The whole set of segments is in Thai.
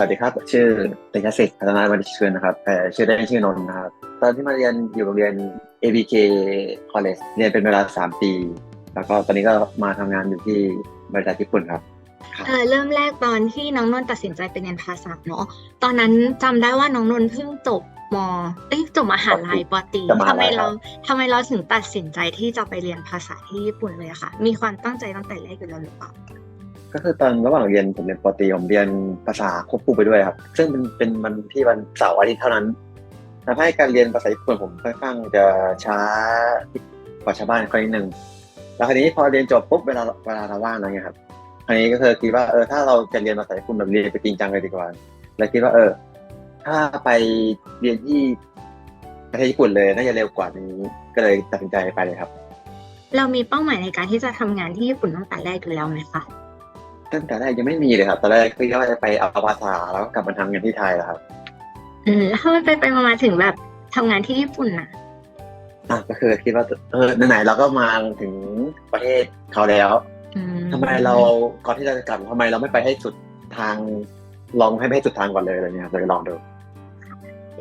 สวัสดีครับ ชื่อเด็กศิษย์พัฒนาวันชื่นนะครับแต่ชื่อได้ชื่อนนท์นะครับ ตอนที่มาเรียนอยู่โรงเรียน ABK College เรียนเป็นเวลา 3 ปี แล้วก็ตอนนี้ก็มาทำงานอยู่ที่บริษัทญี่ปุ่นครับเออเริ่มแรกตอนที่น้องนนท์ตัดสินใจไปเรียนภาษาเนาะตอนนั้นจำได้ว่าน้องนนท์เพิ่งจบมเอ้ยจบมหาลัยปอตรีจบมหาลัยทำไมเราครับทำไมเราถึงตัดสินใจที่จะไปเรียนภาษาที่ญี่ปุ่นเลยอะค่ะ มีความตั้งใจตั้งแต่แรกอยู่แล้วหรือเปล่า ก็คือตอนระหว่างเรียนผมเรียนปตีผมเรียนภาษาควบคู่ไปด้วยครับ ซึ่งเป็นเป็นวันที่วันเสาร์อาทิตย์เท่านั้นทำให้การเรียนภาษาญี่ปุ่นผมค่อนข้างจะช้ากว่าชาวบ้านคนนิดนึงแล้วคราวนี้พอเรียนจบปุ๊บเวลาเวลาเราว่างอะไรเงี้ยครับคราวนี้ก็คือคิดว่าเออถ้าเราจะเรียนภาษาญี่ปุ่นแบบเรียนไปจริงจังเลยดีกว่าแล้วคิดว่าเออ ถ้าไปเรียนที่ประเทศญี่ปุ่นเลยน่าจะเร็วกว่านี้ก็เลยตัดสินใจไปเลยครับ เรามีเป้าหมายในการที่จะทำงานที่ญี่ปุ่นตั้งแต่แรกอยู่แล้วไหมคะ ตั้งแต่แรกยังไม่มีเลยครับตอนแรกคือว่าจะไปเอาภาษาแล้วก็กลับมาทำงานที่ไทยแล้วครับ อืมแล้วทำไมไปไปมาๆถึงแบบทำงานที่ญี่ปุ่นน่ะ อะก็คือคิดว่าเออไหนๆเราก็มาถึงประเทศเขาแล้วอืมทำไมเราก่อนที่จะกลับทำไมเราไม่ไปให้สุดทางลองให้ไม่ให้สุดทางก่อนเลยอะไรเงี้ยครับเลยลองดู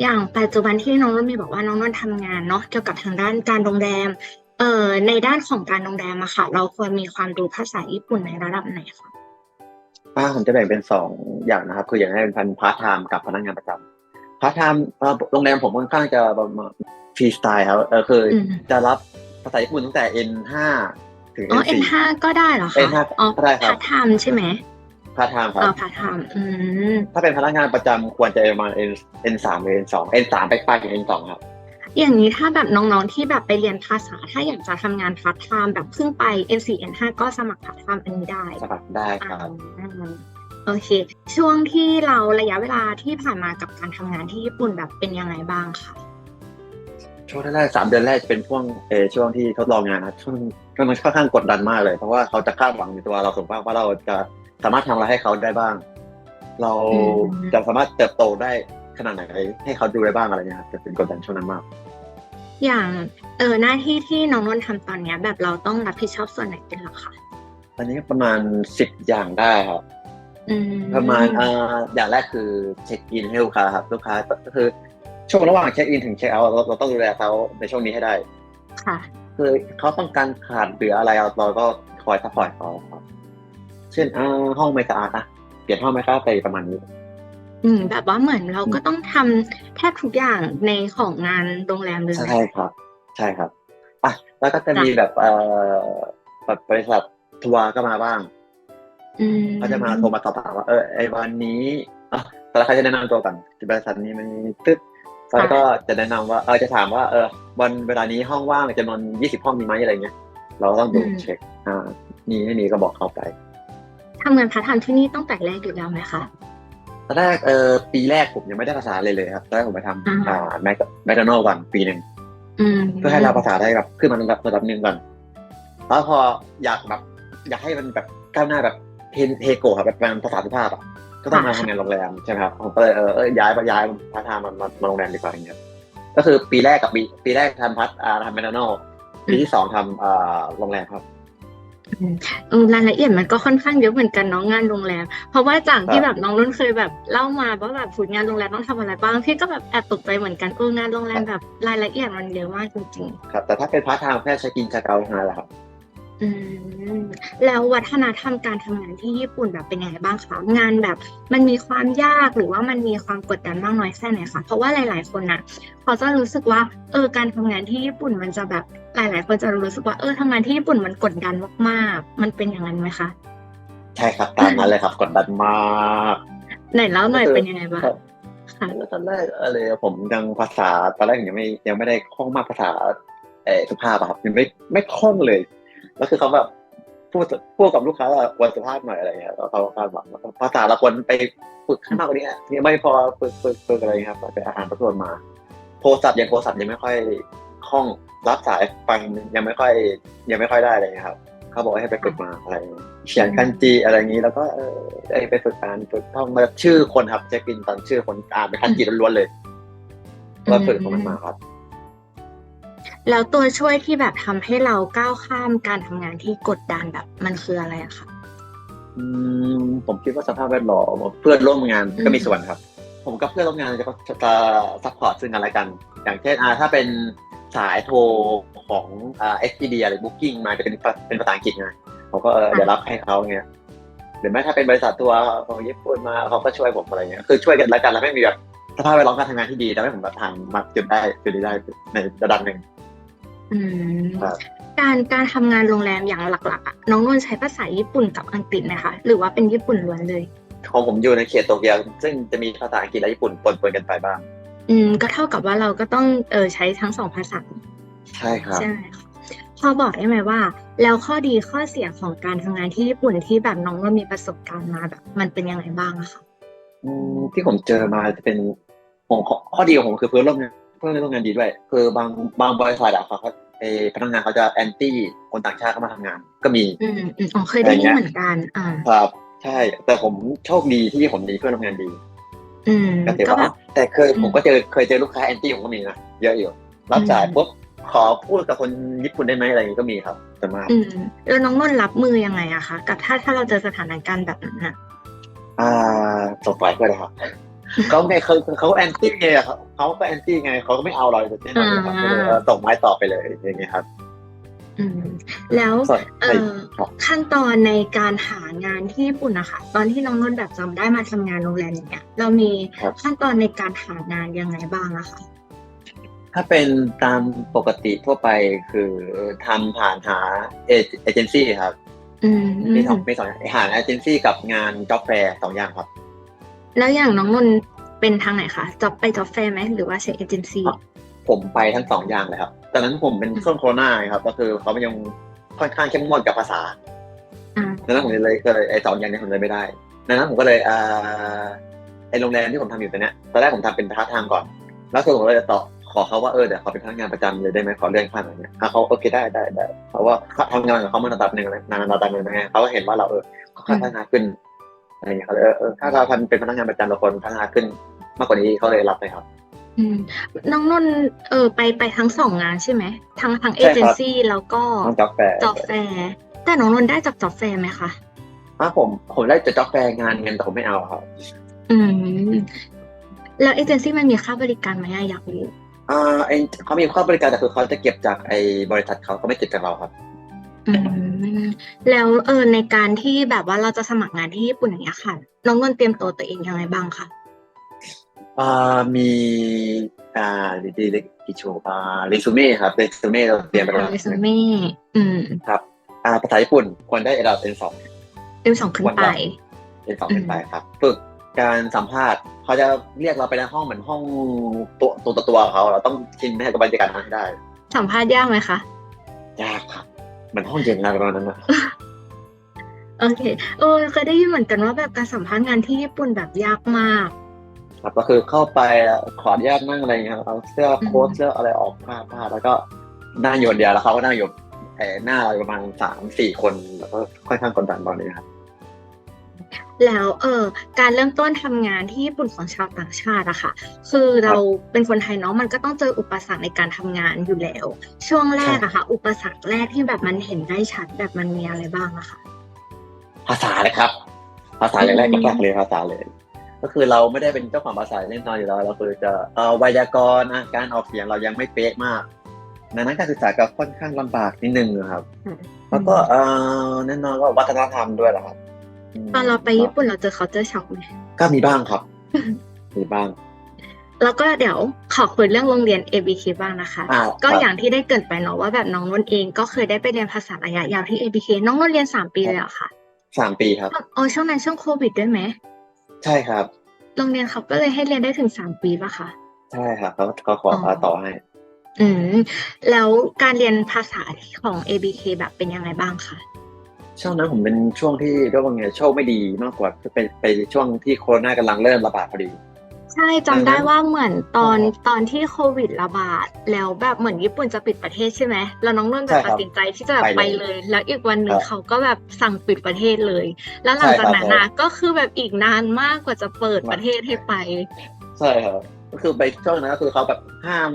อย่างปัจจุบันที่น้องนนท์มีบอกว่าน้องนนท์ทำงานเนาะเกี่ยวกับทางด้านการโรงแรม เอ่อในด้านของการโรงแรมอะค่ะ เราควรมีความรู้ภาษาญี่ปุ่นในระดับไหนคะป้า ผมจะแบ่งเป็นสองอย่างนะครับ คืออย่างแรกเป็นพันพาร์ทไทม์กับพนักงานประจำพาร์ทไทม์เอ่อโรงแรมผมค่อนข้างจะประมาณฟรีสไตล์ครับเออคือออืมจะรับภาษาญี่ปุ่นตั้งแต่ N5 ถึงอ๋อ N4 N5 ก็ได้เหรอคะ N5 อ๋อก็ได้ครับพาร์ทไทม์ใช่ไหมพาร์ทไทม์ครัอ๋อบพาร์ทไทม์อืมถ้าเป็นพนักงานประจำควรจะประมาณ N N3 หรือ N2 N3 ไปปลายถึง N2 ครับ อย่างนี้ถ้าแบบน้องๆที่แบบไปเรียนภาษาถ้าอยากจะทำงานพาร์ทไทม์แบบเพิ่งไป N4 N5 ก็สมัครพาร์ทไทม์อันนี้ได้ สมัครได้ครับอ่าโอเค ช่วงที่เราระยะเวลาที่ผ่านมากับการทำงานที่ญี่ปุ่นแบบเป็นยังไงบ้างคะช่วงแรกๆสามเดือนแรกจะเป็นช่วงเออช่วงที่ทดลองงานนะช่วงช่วงนั้นค่อนข้างกดดันมากเลย เพราะว่าเขาจะคาดหวังในตัวเราสูงมากว่าเราจะสามารถทำอะไรให้เขาได้บ้าง เราจะสามารถเติบโตได้ขนาดไหนให้เขาดูได้บ้างอะไรเงี้ยครับจะเป็นกดดันช่วงนั้นมาก อย่างเออหน้าที่ที่น้องนนท์ทำตอนเนี้ย แบบเราต้องรับผิดชอบส่วนไหนเป็นหลักคะตอนนี้ประมาณสิบอย่างได้ครับ อืมประมาณอ่าอย่างแรกคือเช็คอินให้ลูกค้าครับลูกค้าก็คือช่วงระหว่างเช็คอินถึงเช็คเอาท์เราเราต้องดูแลเขาในช่วงนี้ให้ได้ ค่ะ คือเขาต้องการขาดหรืออะไรเราเราก็คอยซัพพอร์ตเขาครับ เช่นอ่าห้องไม่สะอาดนะเปลี่ยนห้องไม่สะอาดไปประมาณนี้ อืม แบบว่าเหมือนเราก็ต้องทำแทบทุกอย่างในของงานโรงแรมเลยใช่ครับ ใช่ครับอะแล้วก็จะมีแบบเอ่อแบบบริษัททัวร์ก็มาบ้างอืมเขาจะมาโทรมาสอบถามว่าเออไอวันนี้อะแต่ละใครจะแนะนำตัวกันที่บริษัทนี้มันมีตึ๊ดแล้วก็จะแนะนำว่าเออจะถามว่าเออวันเวลานี้ห้องว่างจำนวนยี่สิบห้องมีไหมอะไรเงี้ยเราก็ต้องดูเช็ค อ่ามีไม่มีก็บอกเขาไปทำงานพาร์ทไทม์ที่นี่ตั้งแต่แรกอยู่แล้วไหมคะ ตอนแรกเออปีแรกผมยังไม่ได้ภาษาเลยเลยครับตอนแรกผมไปทำอ่าอ่าแมคแมคโดนัลด์ก่อนปีหนึ่งอืมเพื่อให้เราภาษาได้แบบขึ้นมาระดับระดับหนึ่งก่อนแล้วพออยากแบบอยากให้มันแบบก้าวหน้าแบบเทนเทโกะครับแบบเป็นภาษาสุภาพอะก็ต้องมาทำงานโรงแรมใช่ไหมครับผมก็เลยเออเออย้ายมาย้ายพาร์ทไทม์มามามาโรงแรมดีกว่าอย่างเงี้ยก็คือปีแรกกับปีปีแรกทำพัทอ่าทำแมคโดนัลด์ปีที่สองทำอ่าโรงแรมครับ เออรายละเอียดมันก็ค่อนข้างเยอะเหมือนกันเน้องงานโรงแรม เพราะว่าจากที่ครับแบบน้องนุ่นเคยแบบเล่ามาว่าแบบฝึกงานโรงแรมต้องทำอะไรบ้างพี่ก็แบบแอบตกใจเหมือนกันเอองานโรงแรมแบบรายละเอียดมันเยอะมากจริงครับแต่ถ้าเป็นพาร์ทไทม์แค่ใช้กินชาเกาเท่านั้นแหละครับๆ อืม แล้ววัฒนธรรมการทำงานที่ญี่ปุ่นแบบเป็นยังไงบ้างคะ งานแบบมันมีความยากหรือว่ามันมีความกดดันมากน้อยแค่ไหนคะ เพราะว่าหลาย ๆ คนน่ะเขาจะรู้สึกว่า เออ การทำงานที่ญี่ปุ่นมันจะแบบหลาย ๆ คนจะรู้สึกว่า เออทำงานที่ญี่ปุ่นมันกดดันมาก ๆ มันเป็นอย่างนั้นไหมคะ ใช่ครับตามนั้นเลยครับกดดันมากไหนเล่าหน่อยก็คือเป็นยังไงบ้างครับค่ะตอนแรกอะไรผมยังภาษาตอนแรกยังไม่ยังไม่ได้คล่องมากภาษาเออสุภาพอะครับยังไม่ไม่คล่องเลย แล้วคือเขาแบบพูดพูดกับลูกค้าว่าควรสุภาพหน่อยอะไรเงี้ยแล้วเขาคาดหวังว่าภาษาเราควรไปฝึกข้างนอกกว่านี้อะยังไม่พอฝึกฝึกฝึกอะไรเงี้ยครับไปอาหารประทวนมาโทรศัพท์ยังโทรศัพท์ยังไม่ค่อยคล่องรับสายฟังยังไม่ค่อย ยังไม่ค่อยได้อะไรเงี้ยครับ เขาบอกว่าให้ไปฝึกมาอะไรเงี้ยเขียนคันจีอะไรอย่างนี้ แล้วก็เออได้ไปฝึกการฝึกท่องมาชื่อคนครับเช็คอินตอนชื่อคนอ่านเป็นคันจีล้วนๆเลยก็ฝึกของมันมาครับ แล้วตัวช่วยที่แบบทำให้เราก้าวข้ามการทำงานที่กดดันแบบมันคืออะไรอะคะ อืมผมคิดว่าสภาพแวดล้อมเพื่อนร่วมงานก็มีส่วนครับ ผมกับเพื่อนร่วมงานจะจะซัพพอร์ตซึ่งกันและกัน อย่างเช่นอ่าถ้าเป็นสายโทรของอ่า SPD อะไร Booking มาจะเป็นเป็นภาษาอังกฤษไงผมก็เออเดี๋ยวรับให้เขาเงี้ยหรือไม่ถ้าเป็นบริษัทตัวร์ของญี่ปุ่นมาเขาก็ช่วยผมอะไรเงี้ยคือช่วยกันและกันแล้วไม่มีแบบสภาพแวดล้อมการทำงานที่ดีทำให้ผมแบบทำมาจนได้จนได้ในระดับหนึ่ง อืมครับ การการทำงานโรงแรมอย่างหลักๆอะน้องนนท์ใช้ภาษาญี่ปุ่นกับอังกฤษไหมคะ หรือว่าเป็นญี่ปุ่นล้วนเลย ของผมอยู่ในเขตโตเกียวซึ่งจะมีภาษาอังกฤษและญี่ปุ่นปนๆกันไปบ้าง อืม ก็เท่ากับว่าเราก็ต้องเออใช้ทั้งสองภาษา ใช่ครับ ใช่ไหมคะพอบอกได้ไหมว่า แล้วข้อดีข้อเสียของการทำงานที่ญี่ปุ่นที่แบบน้องว่ามีประสบการณ์มาแบบ มันเป็นยังไงบ้างอะคะ อืมที่ผมเจอมาจะเป็นของข้อข้อดีของผมคือเพื่อนร่วมงาน เพื่อนร่วมงานดีด้วย คือบางบางบริษัทอะเขาเขาเออพนักงานเขาจะแอนตี้คนต่างชาติเข้ามาทำงาน ก็มีอืมอืมอ๋อเคยได้ยินเหมือนกัน อ่าครับใช่ แต่ผมโชคดีที่ผมมีเพื่อนร่วมงานดี อืมก็ถือก็แบว่าบแต่เคยอืมผมก็เจอเคยเจอลูกค้าแอนตี้ผมก็มีนะเยอะอยู่รับสายอืมปุ๊บขอพูดกับคนญี่ปุ่นได้ไหมอะไรอย่างนี้ก็มีครับแต่มากอืมแล้วน้องนนท์รับมือยังไงอะคะกับถ้าถ้าเราเจอสถานการณ์แบบนั้นอะอ่าส่งไปก็ได้ครับ เขาไงเขาเขาแอนตี้ไงอะเขาเขาก็แอนตี้ไงเขาก็ไม่เอาเราเลยแน่นอนครับก็เลยเออส่งไม้ต่อไปเลยอย่างเงี้ยครับอืมแล้วส่วนเอ่อครับขั้นตอนในการหางานที่ญี่ปุ่นนะคะตอนที่น้องนนท์แบบจำได้มาทำงานโรงแรมอย่างเงี้ยเรามีครับขั้นตอนในการหางานยังไงบ้างอะคะถ้าเป็นตามปกติทั่วไปคือทำผ่านหาเอเอเจนซี่ครับอืมมีสองมีสองอย่างหาเอเจนซี่กับงานจ็อบแฟร์สองอย่างครับ แล้วอย่างน้องนนท์เป็นทางไหนคะจ็อบไปจ็อบแฟร์ไหมหรือว่าใช้เอเจนซี่ผมไปทั้งสองอย่างเลยครับ ตอนนั้นผมเป็นช่วงโควิดครับ ก็คือเขายังค่อนข้างเข้มงวดกับภาษาอ่าดังนั้นผมเลยก็เลยไอ้สองอย่างนี้ผมเลยไม่ได้ดังนั้นผมก็เลยอ่าไอ้โรงแรมที่ผมทำอยู่ตอนเนี้ยตอนแรกผมทำเป็นพาร์ทไทม์ก่อน แล้วคือผมก็เลยต่อขอเขาว่าเออเดี๋ยวเขาเป็นพนักงานประจำเลยได้ไหมขอเลื่อนขั้นอะไรเงี้ยอะเขาโอเคได้ได้ได้เพราะว่าเขาทำงานกับเขามาระดับหนึ่งแล้วนานระดับหนึ่งนะไงเขาก็เห็นว่าเราเออเขาพัฒนาขึ้น อะไรเงี้ยเขาเลยเออเออถ้าเราทำเป็นพนักงานประจำเราควรพัฒนาขึ้นมากกว่านี้เขาเลยรับเลยครับ อืมน้องนนท์เออไปไปทั้งสองงานใช่ไหมทั้งทั้งเอใช่ครับ เจนซี่แล้วก็ต้องจ็อบแฟร์จ็อบแฟร์แต่น้องนนท์ได้จากจ็อบแฟร์ไหมคะอะผมผมได้จะจ็อบแฟร์งานเงินแต่ผมไม่เอาครับ อืม แล้วเอเจนซี่มันมีค่าบริการไหมอะอยากรู้อ่าไอเขามีข้อบริการแต่คือเขาจะเก็บจากไอบริษัทเขาเขาไม่เก็บจากเราครับ อืม แล้วเออในการที่แบบว่าเราจะสมัครงานที่ญี่ปุ่นอย่างเงี้ยค่ะ น้องนนท์เตรียมตัวตัวเองยังไงบ้างคะอ่ามีอ่าดีดีดีโชอ่าเรซูเม่ครับเรซูเม่เราเตรียมไปแล้วเรซูเม่อืมครับ อ่าภาษาญี่ปุ่นควรได้ระดับ N2 เอ็มสองขึ้นไป N2 ขึ้นไปครับฝึกการสัมภาษณ์เขาจะเรียกเราไปในห้องเหมือนห้องตัวตัวตัวตัวเขาเราต้องชินให้กับบรรยากาศนั้นให้ได้ สัมภาษณ์ยากไหมคะยากครับ เหมือนห้องเย็นอะไรประมาณนั้นนะโอเคเออเคยได้ยินเหมือนกันว่าแบบการสัมภาษณ์งานที่ญี่ปุ่นแบบยากมาก ครับก็คือเข้าไปขออนุญาตนั่งอะไรเงี้ยครับเอาเสื้อโค้ทอืมเสื้ออะไรออกผ้าผ้าแล้วก็นั่งอยู่คนเดียวแล้วเขาก็นั่งอยู่เอ่อหน้าเราประมาณสามสี่คนแล้วก็ค่อนข้างกดดันตอนนี้ครับ แล้วเออการเริ่มต้นทำงานที่ญี่ปุ่นของชาวต่างชาติอะค่ะ คือเราเป็นคนไทยเนาะมันก็ต้องเจออุปสรรคในการทำงานอยู่แล้ว ช่วงแรกอะค่ะ อุปสรรคแรกที่แบบมันเห็นได้ชัดแบบมันมีอะไรบ้างอะค่ะ ภาษาเลยครับ ภาษาอย่างแรกอืมแรกเลยภาษาเลย ก็คือเราไม่ได้เป็นเจ้าของภาษาแน่นอนอยู่แล้วเราคือจะเอ่อไวยากรณ์อะการออกเสียงเรายังไม่เป๊ะมากดังนั้นการศึกษาก็ค่อนข้างลำบากนิดนึงนะครับ แล้วก็เอ่อแน่นอนก็วัฒนธรรมด้วยแหละครับม ตอนเราไปญี่ปุ่นเราเจอ culture shock ไหมก็มีบ้างครับ มีบ้าง แล้วก็เดี๋ยวขอคุยเรื่องโรงเรียน ABK บ้างนะคะอ่าก็ครับอย่างที่ได้เกรินไปเนาะว่าแบบน้องนนท์เองก็เคยได้ไปเรียนภาษาระยะยาวที่ ABK น้องนนท์เรียนสามปีเลยเหรอคะสามปีครับอ๋อช่วงนั้นช่วงโควิดด้วยไหมใช่ครับ โรงเรียนเขาก็เลยให้เรียนได้ถึงสามปีป่ะคะใช่ครับเขาเขาขออ๋อต่อให้ อืมแล้วการเรียนภาษาของ ABK แบบเป็นยังไงบ้างคะ ช่วงนั้นผมเป็นช่วงที่เรียกว่าไงโชคไม่ดีมากกว่าคือไปไปช่วงที่โควิดกำลังเริ่มระบาดพอดี ใช่จำได้อือฮึว่าเหมือนตอนครับตอนที่โควิดระบาด แล้วแบบเหมือนญี่ปุ่นจะปิดประเทศใช่ไหมแล้วน้องนุ่นแบใช่บครับตัดสินใจที่จะแบบไปไปเลยเลย แล้วอีกวันหนึ่งครับเขาก็แบบสั่งปิดประเทศเลย แล้วหลังจากใช่ครับนั้นนะก็คือแบบอีกนานมากกว่าจะเปิดประเทศให้ไป ใช่ครับก็คือไปช่วงนั้นก็คือเขาแบบห้าม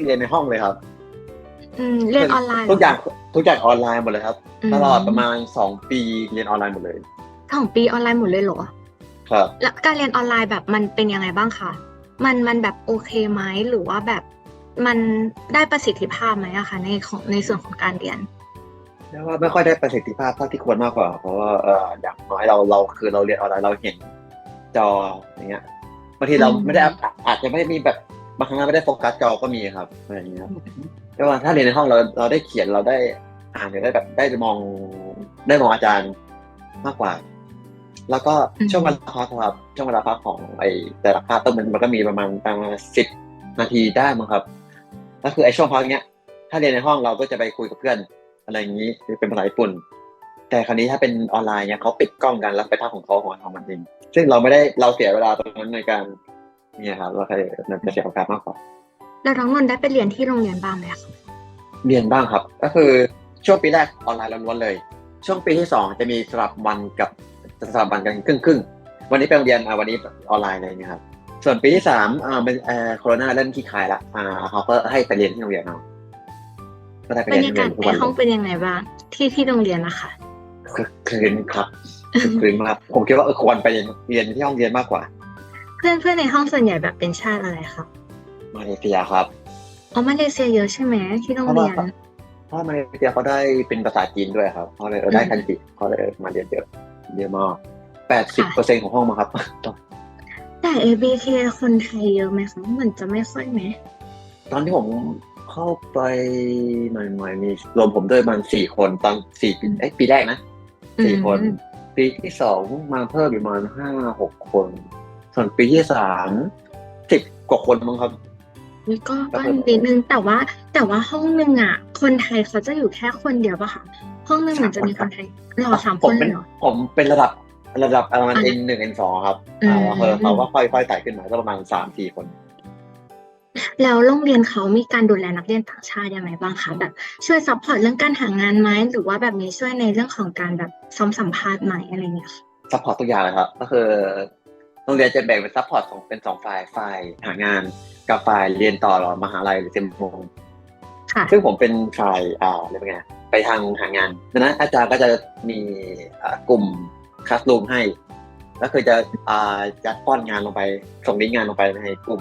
เรียนในห้องเลยครับ อืมเรียนออนไลน์ทุกอย่างทุกอย่างออนไลน์หมดเลยครับ มตลอดประมาณสองปีเรียนออนไลน์หมดเลย สองปีออนไลน์หมดเลยเหรอ ครับ แล้วการเรียนออนไลน์แบบมันเป็นยังไงบ้างคะ มันมันแบบโอเคไหมหรือว่าแบบมันได้ประสิทธิภาพไหมอะคะในของในส่วนของการเรียน เรียกว่าไม่ค่อยได้ประสิทธิภาพเท่าที่ควรมากกว่า เพราะว่าเอออย่างน้อยเราเราคือเราเรียนออนไลน์เราเห็นจออย่างเงี้ยบางทีเราอืม ไม่ได้อาอาจจะไม่ได้มีแบบบางครั้งเราไม่ได้โฟกัสจอก็มีครับอะไรอย่างเงี้ย ครับแต่ว่าถ้าเรียนในห้องเราเราได้เขียนเราได้อ่านหรือได้แบบได้มองได้มองอาจารย์มากกว่า แล้วก็อืมช่วงเวลาพักครับช่วงเวลาพักของไอแต่ละคาบต้องมันมันก็มีประมาณประมาณสิบนาทีได้มั้งครับก็คือไอช่วงพักเนี้ย ถ้าเรียนในห้องเราก็จะไปคุยกับเพื่อนอะไรอย่างนี้หรือเป็นภาษาญี่ปุ่น แต่คราวนี้ถ้าเป็นออนไลน์เนี่ยเขาปิดกล้องกันแล้วไปทำของเขาของของมันเองซึ่งเราไม่ได้เราเสียเวลาตรงนั้นในการเนี่ยครับเราเคยมันจะเสียโอกาสมากกว่า แล้วน้องนนท์ได้ไปเรียนที่โรงเรียนบ้างไหมคะเรียนบ้างครับ ก็คือช่วงปีแรกออนไลน์ล้วนๆเลย ช่วงปีที่สองจะมีสลับวันกับสลับวันกันครึ่งครึ่งๆวันนี้ไปโรงเรียนอ่าวันนี้ออนไลน์อะไรอย่างเงี้ยครับส่วนปีที่สามอ่าเป็นเอ่อโควิดเริ่มขี้คายละอ่าเขาก็ให้ไปเรียนที่โรงเรียนเอาก็ได้ไปบรเรียนรยาที่โรงกาเรีศยนทุกวันเลในห้องยเป็นยังไงบ้างที่ที่โรงเรียนนะคะคือคืนครับคือคืนมากผมคิดว่าเออควรไปเรียนเรียนที่ห้องเรียนมากกว่า เพื่อนเพื่อนในห้องส่วนใหญ่แบบเป็นชาติอะไรคะ มาเลเซียครับอ๋อมาเลเซียเยอะใช่ไหมที่โรงเรียนเพราะมาเลเซียเขาได้เป็นภาษาจีนด้วยครับเขาเลยเออได้คันจิเขาเลยมาเรียนเยอะเยอะมากแปดสิบเปอร์เซ็นต์ของห้องมั้งครับแต่ ABK คนไทยเยอะไหมคะเหมือนจะไม่ค่อยไหมตอนที่ผมเข้าไปใหม่ๆมีรวมผมด้วยประมาณสี่คนตอนสี่ปีเอ้ยปีแรกนะสี่คนอืมปีที่สองมาเพิ่มอีกประมาณห้าหกคน ส่วนปีที่สามสิบกว่าคนมั้งครับ นี่ก็ก็ก็คือนิดนึงแต่ว่า แต่ว่าห้องหนึ่งอะ คนไทยเขาจะอยู่แค่คนเดียวปะคะห้องหนึ่งเหมือนจะมีคนไทยรอสามผคมนเลเป็นยเหรอผมเป็นระดับระดับประมาณอะ N หนึ่ง N สองครับอืมอ่าแล้วเขาเขาก็ค่อยๆไต่ขึ้นมาก็ประมาณสามสี่คน แล้วโรงเรียนเขามีการดูแลนักเรียนต่างชาติยังไงบ้างคะแบบช่วยซัพพอร์ตเรื่องการหางานไหมหรือว่าแบบนี้ช่วยในเรื่องของการแบบซ้อมสัมภาษณ์ไหมอะไรเงี้ยค่ะซัพพอร์ตทุกอย่างเลยครับก็คือโรงเรียนจะแบ่งเป็นซัพพอร์ตของเป็นสองฝ่ายฝ่ายหางาน กับฝ่ายเรียนต่อหรอมหาลัยหรือเต็มโงค่ะซึ่งผมเป็นฝ่ายอ่าเรียกว่าไงไปทางหางานดังนั้นอาจารย์ก็จะมีอ่ากลุ่มคลาสรูมให้ก็คือจะอ่าจะป้อนงานลงไป ส่งลิงก์งานลงไปในกลุ่ม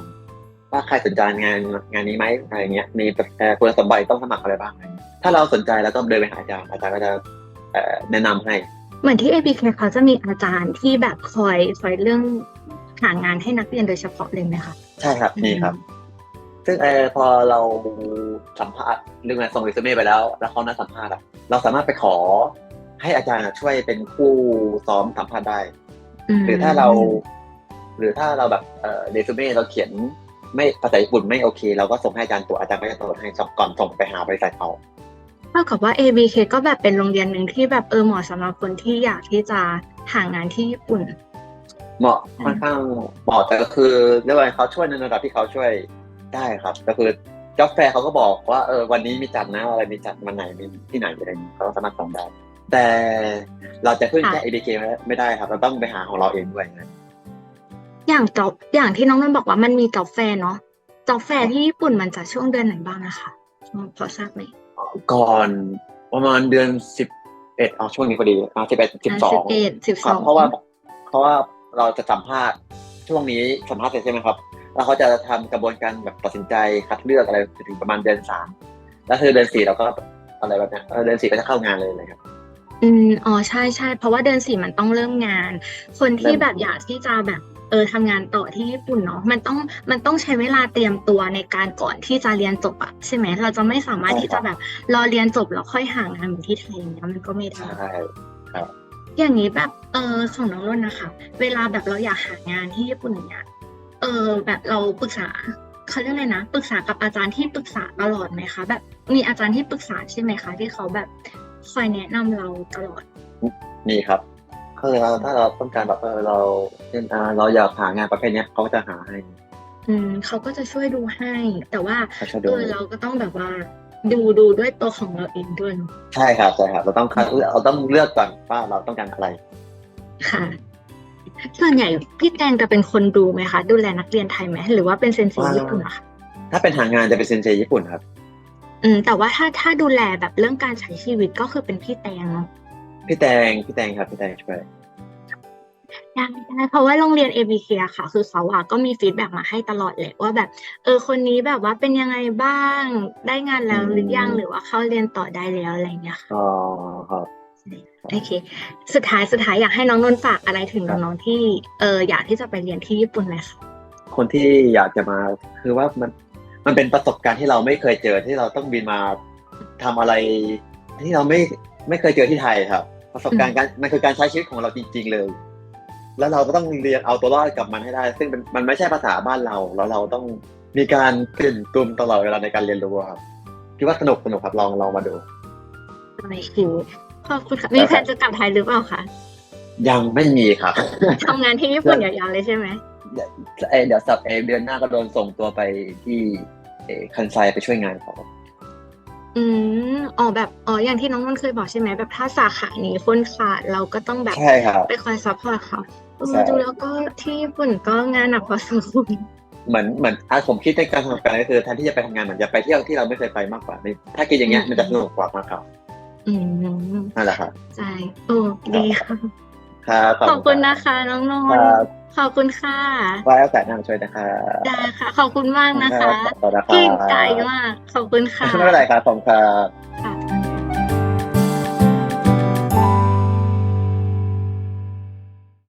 ว่าใครสนใจงานงานนี้ไหมอะไรเงี้ย มีเอ่อคุณสมบัติต้องสมัครอะไรบ้างอะไรเงี้ยถ้าเราสนใจแล้วก็เดินไปหาอาจารย์ อาจารย์ก็จะเอ่อแนะนำให้ เหมือนที่ ABK เขาจะมีอาจารย์ที่แบบคอยคอยเรื่อง หางานให้นักเรียนโดยเฉพาะเลยไหมคะใช่ครับอืมนี่ครับ ซึ่งเออพอเราสัมภาษณ์เรื่องงานส่งรีสูเม่ไปแล้ว แล้วเขานัดสัมภาษณ์อะเราสามารถไปขอให้อาจารย์อะช่วยเป็นผู้ซ้อมสัมภาษณ์ได้ หรือถ้าเรา หรือถ้าเราแบบเออเรซูเม่เราเขียนไม่ภาษาญี่ปุ่นไม่โอเค เราก็ส่งให้อาจารย์ตัวจอาจารย์ก็จะตรวจให้ก่อนส่งไปหาบริษัทเขาเท่ากับว่า ABK ก็แบบเป็นโรงเรียนหนึ่งที่แบบเออเหมาะสำหรับคนที่อยากที่จะหางานที่ญี่ปุ่น เหมาะค่อนข้างเหมาะแต่ก็คือเรียกว่าเขาช่วยในระดับที่เขาช่วยได้ครับ ก็คือจ็อบแฟร์เขาก็บอกว่าเออวันนี้มีจัดนะอะไรมีจัดวันไหนมีที่ไหนอะไรอย่างนี้เขาก็สามารถส่งได้แต่เราจะพึ่งแค่ค่ะ ABK ไม่ได้ครับ เราต้องไปหาของเราเองด้วยนะอย่างจอบอย่างที่น้องนนท์บอกว่ามันมีจอบแฟร์เนาะจอบแฟร์ที่ญี่ปุ่นมันจะช่วงเดือนไหนบ้างนะคะพอทราบไหมก่อนประมาณเดือนสิบเอ็ดเอาช่วงนี้พอดีอ่าสิบเอ็ดสิบสองสิบเอ็ดสิบคสรัอบงเพราะว่าเพราะว่า เราจะสัมภาษณ์ช่วงนี้สัมภาษณ์เสร็จใช่ไหมครับ แล้วเขาจะทำกระบวนการแบบตัดสินใจคัดเลือกอะไรถึงประมาณเดือนสามแล้วคือเดือนสี่เราก็อะไรแบบเนี้ยเออเดือนสี่ก็จะเข้างานเลยเลยครับอืมอ๋อใช่ใช่เพราะว่าเดือนสี่มันต้องเริ่มงาน คนที่เริ่มแบบอยากที่จะแบบเออทำงานต่อที่ญี่ปุ่นเนาะมันต้องมันต้องใช้เวลาเตรียมตัวในการก่อนที่จะเรียนจบอะใช่ไหมเราจะไม่สามารถที่จะแบบรอเรียนจบแล้วค่อยหางานเหมือนที่ไทยอย่างเงี้ยมันก็ไม่ได้ใช่ อย่างนี้แบบเออของน้องรุ่นนะคะ เวลาแบบเราอยากหางานที่ญี่ปุ่นอย่างเงี้ยเออแบบเราปรึกษาเขาเรียกอะไรนะปรึกษากับอาจารย์ที่ปรึกษาตลอดไหมคะแบบมีอาจารย์ที่ปรึกษาใช่ไหมคะ ที่เขาแบบคอยแนะนำเราตลอดนี่ครับคือเราถ้าเราต้องการแบบเออเราเช่นอ่าเราอยากหางานประเภทเนี้ยเขาก็จะหาให้ อืมเขาก็จะช่วยดูให้ แต่ว่าเขาช่วยเอดูอเราก็ต้องแบบว่า ดูดูด้วยตัวของเราเองด้วยเนอะใช่ครับใช่ครับเราต้องคัดเราต้องเลือกก่อนว่าเราต้องการอะไร ค่ะ ส่วนใหญ่พี่แตงจะเป็นคนดูไหมคะ ดูแลนักเรียนไทยไหมหรือว่าเป็นเซนเซอ่าญี่ปุ่นอะคะถ้าเป็นหางานจะเป็นเซนเซญี่ปุ่นครับ อืม แต่ว่าถ้าถ้าดูแลแบบเรื่องการใช้ชีวิตก็คือเป็นพี่แตงเนาะพี่แตงพี่แตงครับพี่แตงช่วย ได้ได้เพราะว่าโรงเรียน ABK อะค่ะ คือเขาอะก็มีฟีดแบ็กมาให้ตลอดเลยว่าแบบ เออคนนี้แบบว่าเป็นยังไงบ้าง ได้งานแล้วหรือยังหรือว่าเข้าเรียนต่อได้แล้วอะไรอย่างเงี้ยค่ะอ๋อครับโอเค สุดท้ายสุดท้ายอยากให้น้องนนท์ฝากอะไรถึงครับน้องๆที่เอออยากที่จะไปเรียนที่ญี่ปุ่นเลยค่ะคนที่อยากจะมาคือว่ามันมันเป็นประสบการณ์ที่เราไม่เคยเจอที่เราต้องบินมาทำอะไร ที่เราไม่ไม่เคยเจอที่ไทยครับ ประสบการณ์การมันคือการใช้ชีวิตของเราจริง ๆ เลย แล้วเราก็ต้องเรียนเอาตัวรอดกับมันให้ได้ ซึ่งมันมันไม่ใช่ภาษาบ้านเราแล้วเราต้องมีการตื่นตุมตลอดเวลาในการเรียนรู้ครับคิดว่าสนุกสนุกครับลองลองมาดูอะไรคือขอบคุณค่ะมีแผนจะกลับไทยหรือเปล่าคะยังไม่มีครับทำงานที่ญี่ปุ่นยาวๆเลยใช่ไหมเอ่อเดี๋ยวสัปเอ่อเดือนหน้าก็โดนส่งตัวไปที่เอ่อคันไซไปช่วยงานเขา อืม อ๋อ แบบ อ๋อ อย่างที่น้องนนท์เคยบอกใช่ไหม แบบถ้าสาขานี้คนขาดเราก็ต้องแบบ ใช่ครับ ไปคอยซัพพอร์ตเขาเอใช่อดูแล้วก็ที่ญี่ปุ่นก็งานหนักพอสมควรเหมือนเหมือนอะผมคิดในการทำงานก็คือแทนที่จะไปทำงานเหมือนจะไปเที่ยวที่เราไม่เคยไปมากกว่าในถ้าคิดอย่างเงี้ยมันจะสนุกกว่ามากครับอืมนั่นแหละครับ ใช่โอ้ดีค่ะ ครับขอบคุณนะคะ น้องนคนรัท์บ ขอบคุณค่ะไว้โอกาสหน้ามาช่วยนะครับได้ค่ะ ขอบคุณมากนะคะ ขอบคุณครับเก่งใจมาก ขอบคุณค่ะ ไม่เป็นไรครับขอบคุณครับ